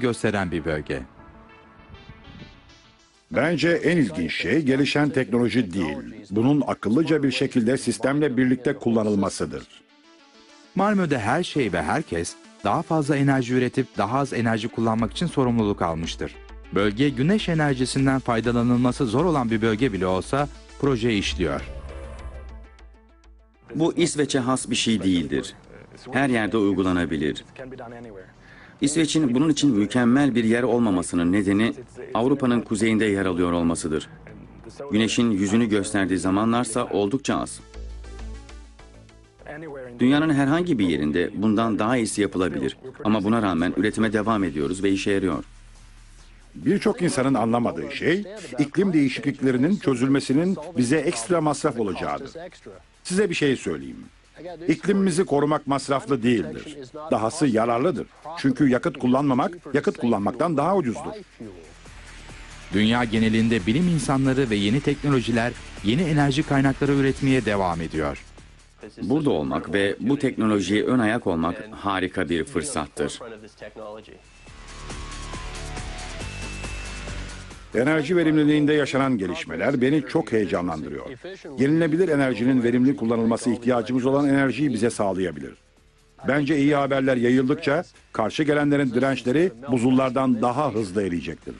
gösteren bir bölge. Bence en ilginç şey gelişen teknoloji değil. Bunun akıllıca bir şekilde sistemle birlikte kullanılmasıdır. Malmö'de her şey ve herkes daha fazla enerji üretip daha az enerji kullanmak için sorumluluk almıştır. Bölge güneş enerjisinden faydalanılması zor olan bir bölge bile olsa proje işliyor. Bu İsveç'e has bir şey değildir. Her yerde uygulanabilir. İsveç'in bunun için mükemmel bir yer olmamasının nedeni Avrupa'nın kuzeyinde yer alıyor olmasıdır. Güneşin yüzünü gösterdiği zamanlarsa oldukça az. Dünyanın herhangi bir yerinde bundan daha iyisi yapılabilir. Ama buna rağmen üretime devam ediyoruz ve işe yarıyor. Birçok insanın anlamadığı şey iklim değişikliklerinin çözülmesinin bize ekstra masraf olacağıdır. Size bir şey söyleyeyim. İklimimizi korumak masraflı değildir. Dahası yararlıdır. Çünkü yakıt kullanmamak, yakıt kullanmaktan daha ucuzdur. Dünya genelinde bilim insanları ve yeni teknolojiler yeni enerji kaynakları üretmeye devam ediyor. Burada olmak ve bu teknolojiye ön ayak olmak harika bir fırsattır. Enerji verimliliğinde yaşanan gelişmeler beni çok heyecanlandırıyor. Yenilebilir enerjinin verimli kullanılması ihtiyacımız olan enerjiyi bize sağlayabilir. Bence iyi haberler yayıldıkça karşı gelenlerin dirençleri buzullardan daha hızlı eriyecektir.